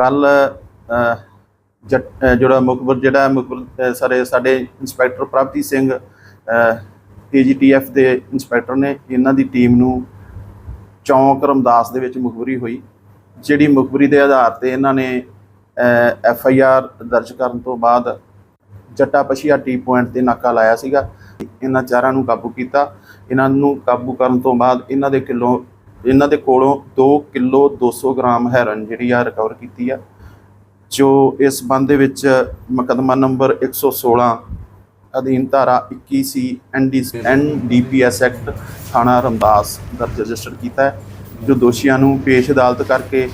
ਕੱਲ ਜਿਹੜਾ ਮੁਖਬਰ ਜਿਹੜਾ ਮੁਖਬਰ ਸਾਰੇ ਸਾਡੇ ਇੰਸਪੈਕਟਰ ਪ੍ਰਭਤੀ ਸਿੰਘ ਏਜੀਟੀਐਫ ਦੇ ਇੰਸਪੈਕਟਰ ਨੇ, ਇਹਨਾਂ ਦੀ ਟੀਮ ਨੂੰ ਚੌਂਕ ਰਮਦਾਸ ਦੇ ਵਿੱਚ ਮੁਖਬਰੀ ਹੋਈ, ਜਿਹੜੀ ਮੁਖਬਰੀ ਦੇ ਆਧਾਰ ਤੇ ਇਹਨਾਂ ਨੇ ਐਫ ਆਈ ਆਰ ਦਰਜ ਕਰਨ ਤੋਂ ਬਾਅਦ ਜੱਟਾ ਪਸ਼ੀਆ ਟੀ ਪੁਆਇੰਟ ਤੇ ਨਾਕਾ ਲਾਇਆ ਸੀਗਾ। ਇਹਨਾਂ ਚਾਰਾਂ ਨੂੰ ਕਾਬੂ ਕੀਤਾ। ਇਹਨਾਂ ਨੂੰ ਕਾਬੂ ਕਰਨ ਤੋਂ ਬਾਅਦ ਇਹਨਾਂ ਦੇ ਕਿਲੋ ਇਹਨਾਂ ਦੇ ਕੋਲੋਂ 2 ਕਿਲੋ 200 ਗ੍ਰਾਮ ਹੈਰਨ ਜਿਹੜੀ ਆ ਰਿਕਵਰ ਕੀਤੀ ਆ, ਜੋ ਇਸ ਸੰਬੰਧ ਦੇ ਵਿੱਚ ਮੁਕੱਦਮਾ ਨੰਬਰ 116 ਅਧੀਨ ਧਾਰਾ 21 ਸੀ ਐਨਡੀਪੀਐਸ ਐਕਟ ਥਾਣਾ ਰਮਦਾਸ ਦਰਜ ਰਜਿਸਟਰ ਕੀਤਾ ਹੈ, ਜੋ ਦੋਸ਼ੀਆਂ ਨੂੰ ਪੇਸ਼ ਅਦਾਲਤ ਕਰਕੇ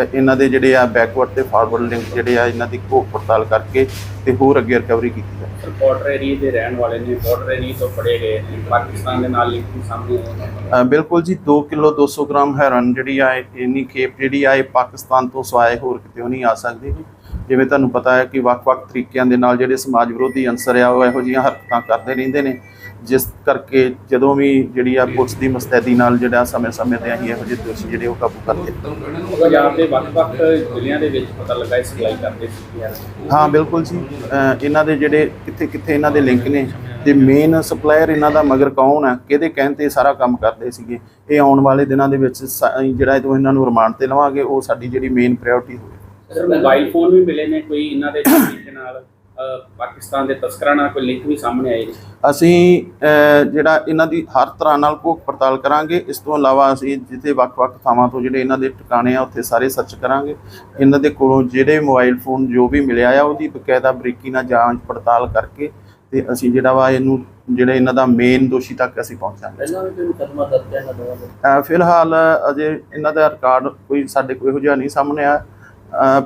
ਤੇ ਇਹਨਾਂ ਦੇ ਜਿਹੜੇ ਆ ਬੈਕਵਰਡ ਤੇ ਫਾਰਵਰਡ ਲਿੰਕ ਜਿਹੜੇ ਆ ਇਹਨਾਂ ਦੀ ਘੋਖ ਪੜਤਾਲ ਕਰਕੇ ਤੇ ਹੋਰ ਅੱਗੇ ਰਿਕਵਰੀ ਕੀਤੀ ਹੈ ਬਾਰਡਰ ਏਰੀਏ ਦੇ ਰਹਿਣ ਵਾਲੇ ਨੇ ਬਾਰਡਰ ਏਰੀਏ ਤੋਂ ਫੜੇ ਗਏ ਨੇ ਪਾਕਿਸਤਾਨ ਦੇ ਨਾਲ ਲਿੰਕ ਸਾਹਮਣੇ ਅ, ਬਿਲਕੁਲ ਜੀ 2 ਕਿਲੋ 200 ਗ੍ਰਾਮ ਹੈਰਨ ਜਿਹੜੀ ਆ ਇਹ- ਇੰਨੀ ਖੇਪ ਜਿਹੜੀ ਆ ਇਹ ਪਾਕਿਸਤਾਨ ਤੋਂ ਸਵਾਏ ਹੋਰ ਕਿਤੇ ਨਹੀਂ ਆ ਸਕਦੀ। ਜਿਵੇਂ ਤੁਹਾਨੂੰ ਪਤਾ ਹੈ ਕਿ ਵੱਖ-ਵੱਖ ਤਰੀਕਿਆਂ ਦੇ ਨਾਲ ਜਿਹੜੇ ਸਮਾਜ ਵਿਰੋਧੀ ਅੰਸਰ ਆ ਉਹ ਇਹੋ ਜਿਹੀਆਂ ਹਰਕਤਾਂ ਕਰਦੇ ਰਹਿੰਦੇ ਨੇ। ਜਿਸ ਕਰਕੇ ਜਦੋਂ ਵੀ ਜਿਹੜੀ ਆ ਪੁਲਿਸ ਦੀ ਮਸਤੈਦੀ ਨਾਲ ਜਿਹੜਾ ਸਮੇਂ-ਸਮੇਂ ਤੇ ਅਸੀਂ ਇਹੋ ਜਿਹੇ ਦੋਸ਼ੀ ਜਿਹੜੇ ਉਹ ਕਾਬੂ ਕਰਦੇ ਪੰਜਾਬ ਦੇ ਵੱਖ-ਵੱਖ ਜ਼ਿਲ੍ਹਿਆਂ ਦੇ ਵਿੱਚ ਪਤਾ ਲੱਗਾ ਇਹ ਸਪਲਾਈ ਕਰਦੇ ਸੀ ਹਾਂ ਬਿਲਕੁਲ ਜੀ। ਇਹਨਾਂ ਦੇ ਜਿਹੜੇ ਕਿੱਥੇ ਕਿੱਥੇ ਇਹਨਾਂ ਦੇ ਲਿੰਕ ਨੇ ਤੇ ਮੇਨ ਸਪਲਾਇਰ ਇਹਨਾਂ ਦਾ ਮਗਰ ਕੌਣ ਹੈ ਕਿਹਦੇ ਕਹਿਣ ਤੇ ਸਾਰਾ ਕੰਮ ਕਰਦੇ ਸੀਗੇ। ਇਹ ਆਉਣ ਵਾਲੇ ਦਿਨਾਂ ਦੇ ਵਿੱਚ ਜਿਹੜਾ ਇਹ ਤੋਂ ਇਹਨਾਂ ਨੂੰ ਰਿਮਾਂਡ ਤੇ ਲਵਾਂਗੇ ਉਹ ਸਾਡੀ ਜਿਹੜੀ ਮੇਨ ਪ੍ਰਾਇੋਰਟੀ ਹੋਵੇ ਸਰ ਮੋਬਾਈਲ ਫੋਨ ਵੀ ਮਿਲੇ ਨੇ ਕੋਈ ਇਹਨਾਂ ਦੇ ਤਰੀਕੇ ਨਾਲ? ਪਾਕਿਸਤਾਨ ਦੇ ਤਸਕਰਾਂ ਨਾਲ ਕੋਈ ਲਿੰਕ ਵੀ ਸਾਹਮਣੇ ਆਏ ਅਸੀਂ ਜਿਹੜਾ ਇਹਨਾਂ ਦੀ ਹਰ ਤਰ੍ਹਾਂ ਨਾਲ ਭੁੱਖ ਪੜਤਾਲ ਕਰਾਂਗੇ। ਇਸ ਤੋਂ ਇਲਾਵਾ ਅਸੀਂ ਜਿੱਥੇ ਵੱਖ-ਵੱਖ ਥਾਵਾਂ ਤੋਂ ਜਿਹੜੇ ਇਹਨਾਂ ਦੇ ਟਿਕਾਣੇ ਆ ਉੱਥੇ ਸਾਰੇ ਸਰਚ ਕਰਾਂਗੇ। ਇਹਨਾਂ ਦੇ ਕੋਲੋਂ ਜਿਹੜੇ ਮੋਬਾਈਲ ਫੋਨ ਜੋ ਵੀ ਮਿਲਿਆ ਆ ਉਹਦੀ ਬਕਾਇਦਾ ਬਰੀਕੀ ਨਾਲ ਜਾਂਚ ਪੜਤਾਲ ਕਰਕੇ ਤੇ ਅਸੀਂ ਜਿਹੜਾ ਵਾ ਇਹਨੂੰ ਜਿਹੜੇ ਇਹਨਾਂ ਦਾ ਮੇਨ ਦੋਸ਼ੀ ਤੱਕ ਅਸੀਂ ਪਹੁੰਚਾਂਗੇ। ਪਹਿਲਾਂ ਵੀ ਕੋਈ ਮੁਕੱਦਮਾ ਦਰਜ ਹੈ ਨਾ ਦੋਵਾਂ ਅ, ਫਿਲਹਾਲ ਅਜੇ ਇਹਨਾਂ ਦਾ ਰਿਕਾਰਡ ਕੋਈ ਸਾਡੇ ਕੋਲ ਇਹੋ ਜਿਹਾ ਨਹੀਂ ਸਾਹਮਣੇ ਆ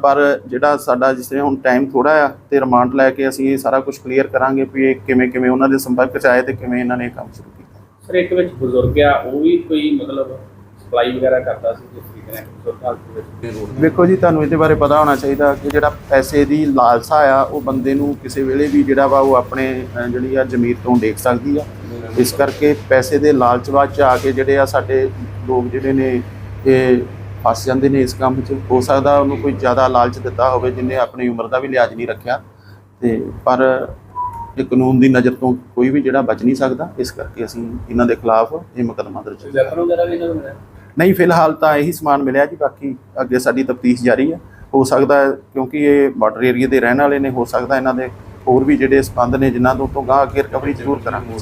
ਪਰ ਜਿਹੜਾ ਸਾਡਾ ਜਿਸ ਤਰ੍ਹਾਂ ਹੁਣ ਟਾਈਮ ਥੋੜਾ ਆ ਤੇ ਰਿਮਾਂਡ ਲੈ ਕੇ ਅਸੀਂ ਇਹ ਸਾਰਾ ਕੁਝ ਕਲੀਅਰ ਕਰਾਂਗੇ ਵੀ ਇਹ ਕਿਵੇਂ ਕਿਵੇਂ ਉਹਨਾਂ ਦੇ ਸੰਪਰਕ ਚ ਆਏ ਤੇ ਕਿਵੇਂ ਇਹਨਾਂ ਨੇ ਕੰਮ ਸ਼ੁਰੂ ਕੀਤਾ। ਸਰ ਇੱਕ ਵਿੱਚ ਬਜ਼ੁਰਗ ਆ ਉਹ ਵੀ ਕੋਈ ਮਤਲਬ ਸਪਲਾਈ ਵਗੈਰਾ ਕਰਦਾ ਸੀ ਜਿਸ ਤਰੀਕੇ ਨਾਲ ਬਜ਼ੁਰਗ ਹਾਲਤ ਦੇ ਵਿੱਚ ਵੇਖੋ ਜੀ ਤੁਹਾਨੂੰ ਇਹਦੇ ਬਾਰੇ ਪਤਾ ਹੋਣਾ ਚਾਹੀਦਾ ਕਿ ਜਿਹੜਾ ਪੈਸੇ ਦੀ ਲਾਲਸਾ ਆ ਉਹ ਬੰਦੇ ਨੂੰ ਕਿਸੇ ਵੇਲੇ ਵੀ ਜਿਹੜਾ ਵਾ ਉਹ ਆਪਣੇ ਜਿਹੜੀ ਆ ਜ਼ਮੀਰ ਤੋਂ ਡੇਕ ਸਕਦੀ ਆ। ਇਸ ਕਰਕੇ ਪੈਸੇ ਦੇ ਲਾਲਚ ਵਿੱਚ ਆ ਕੇ ਜਿਹੜੇ ਆ ਸਾਡੇ ਲੋਕ ਜਿਹੜੇ ਨੇ ਇਹ ਫਸ ਜਾਂਦੇ ਨੇ ਇਸ ਕੰਮ 'ਚ। ਹੋ ਸਕਦਾ ਉਹਨੂੰ ਕੋਈ ਜ਼ਿਆਦਾ ਲਾਲਚ ਦਿੱਤਾ ਹੋਵੇ ਜਿਨੇ ਆਪਣੀ ਉਮਰ ਦਾ ਵੀ ਲਿਹਾਜ਼ ਨਹੀਂ ਰੱਖਿਆ। ਤੇ ਪਰ ਇਹ ਕਾਨੂੰਨ ਦੀ ਨਜ਼ਰ ਤੋਂ ਕੋਈ ਵੀ ਜਿਹੜਾ ਬਚ ਨਹੀਂ ਸਕਦਾ ਇਸ ਕਰਕੇ ਅਸੀਂ ਇਹਨਾਂ ਦੇ ਖਿਲਾਫ ਇਹ ਮੁਕੱਦਮਾ ਦਰਜ ਕੀਤਾ। ਨਹੀਂ ਫਿਲਹਾਲ ਤਾਂ ਇਹੀ ਸਮਾਨ ਮਿਲਿਆ ਜੀ ਬਾਕੀ ਅੱਗੇ ਸਾਡੀ ਤਫਤੀਸ਼ ਜਾਰੀ ਹੈ। ਹੋ ਸਕਦਾ ਹੈ ਕਿਉਂਕਿ ਇਹ ਬਾਰਡਰ ਏਰੀਆ ਦੇ ਰਹਿਣ ਵਾਲੇ ਨੇ ਹੋ ਸਕਦਾ ਇਹਨਾਂ ਦੇ ਹੋਰ ਵੀ ਜਿਹੜੇ ਸਬੰਧ ਨੇ ਜਿਨ੍ਹਾਂ ਤੋਂ ਤੋਂ ਗਾਹ ਅੱਗੇ ਰਿਕਵਰੀ ਜ਼ਰੂਰ ਕਰਾਂਗੇ।